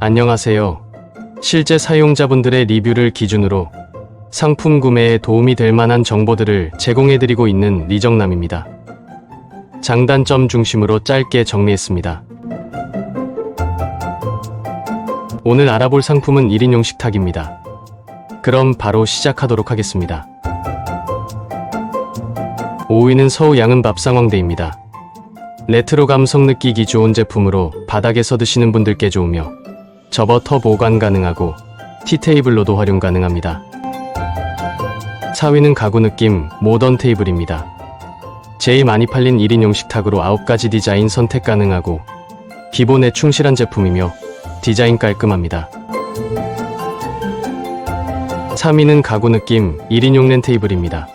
안녕하세요. 실제 사용자분들의 리뷰를 기준으로 상품 구매에 도움이 될 만한 정보들을 제공해드리고 있는 리정남입니다. 장단점 중심으로 짧게 정리했습니다. 오늘 알아볼 상품은 1인용 식탁입니다. 그럼 바로 시작하도록 하겠습니다. 5위는 서우 양은 밥상황대입니다. 레트로 감성 느끼기 좋은 제품으로 바닥에서 드시는 분들께 좋으며 접어 터 보관 가능하고 티테이블로도 활용 가능합니다. 4위는 가구 느낌 모던 테이블입니다. 제일 많이 팔린 1인용 식탁으로 9가지 디자인 선택 가능하고 기본에 충실한 제품이며 디자인 깔끔합니다. 3위는 가구 느낌 1인용 랜 테이블입니다.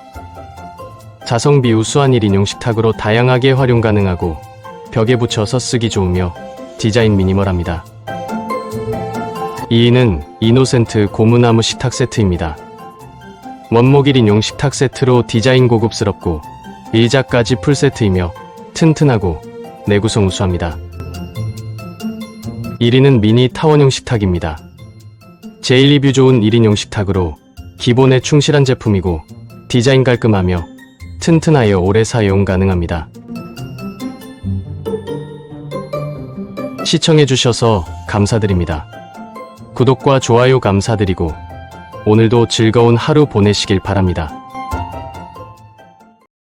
자성비 우수한 1인용 식탁으로 다양하게 활용 가능하고 벽에 붙여서 쓰기 좋으며 디자인 미니멀합니다. 2위는 이노센트 고무나무 식탁 세트입니다. 원목 1인용 식탁 세트로 디자인 고급스럽고 일자까지 풀세트이며 튼튼하고 내구성 우수합니다. 1위는 미니 타원형 식탁입니다. 제일 리뷰 좋은 1인용 식탁으로 기본에 충실한 제품이고 디자인 깔끔하며 튼튼하여 오래 사용 가능합니다. 시청해주셔서 감사드립니다. 구독과 좋아요 감사드리고 오늘도 즐거운 하루 보내시길 바랍니다.